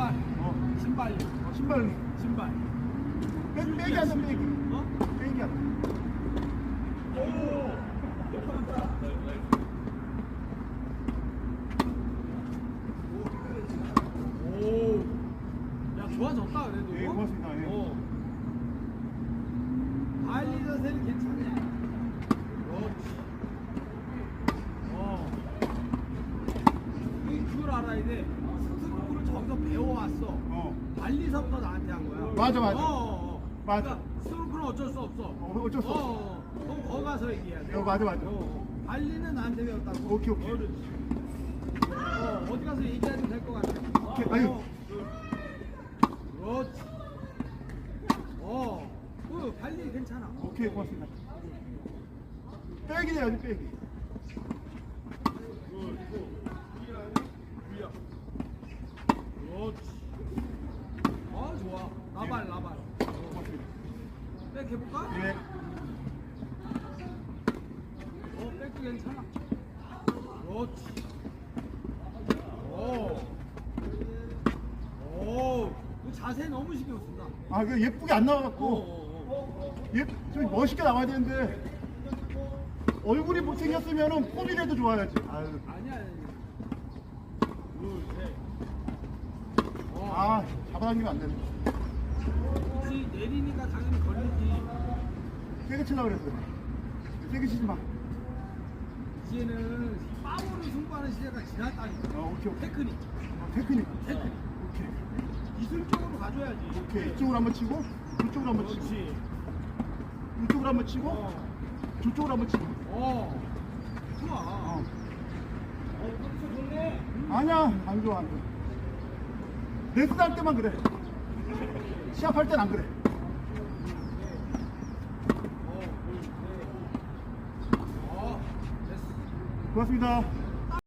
신발. 어, 신발. 어, 신발. 신발. 빼, 빼기 하자, 빼기. 어? 빼기 하자. 오. 야, 좋아졌다, 그래도. 예, 고맙습니다. 예. 어. 발리 자세는 괜찮네. 그렇지. 어. 이- 그걸 알아야 돼. 스트로크를 저기서 배워왔 어. 어. 발리서부터 나한테 한 거야. 맞아, 맞아. 어, 어, 어. 맞아. 그러니까 스트로크는 어쩔 수 없어. 어, 어쩔 수 없어. 어, 어. 그럼 거기 가서 얘기해야 돼. 어, 맞아, 맞아. 어. 발리는 나한테 배웠다고. 오케이, 오케이. 어, 어디 가서 얘기하면 될것 같아. 오케이, 아유. 어, 그렇지. 어, 그 발리 괜찮아. 오케이, 고맙습니다. 빼기 해야지, 빼기. 그렇지. 어, 나발. 고맙습니다. 백 해볼까? 예. 어, 백도 괜찮아. 그렇지. 오. 오. 그 자세 너무 신경 쓴다. 아, 그 예쁘게 안 어, 나와갖고. 어, 어. 예, 좀 멋있게 나와야 되는데. 얼굴이 못생겼으면은 폼이라도 좋아야지. 아유. 아니야, 아니야. 둘, 셋. 어. 아, 잡아당기면 안 되네. 혹시 내리니까 당연히 걸리지. 세게 치려고 그랬어. 세게 치지 마. 이제는 파워를 승부하는 시대가 지났다니까. 어, 오케이, 오케이. 테크닉. 어, 테크닉. 테크닉. 오케이. 기술적으로 가져야지. 오케이. 이쪽으로 한번 치고, 이쪽으로 한번 치고, 그렇지. 이쪽으로 한번 치고, 어. 저쪽으로 한번 치고. 어. 좋아. 어. 어, 거기서 좋네. 아니야, 안 좋아, 안 좋아. 레슨 할 때만 그래. 시합할 땐 안 그래. 고맙습니다.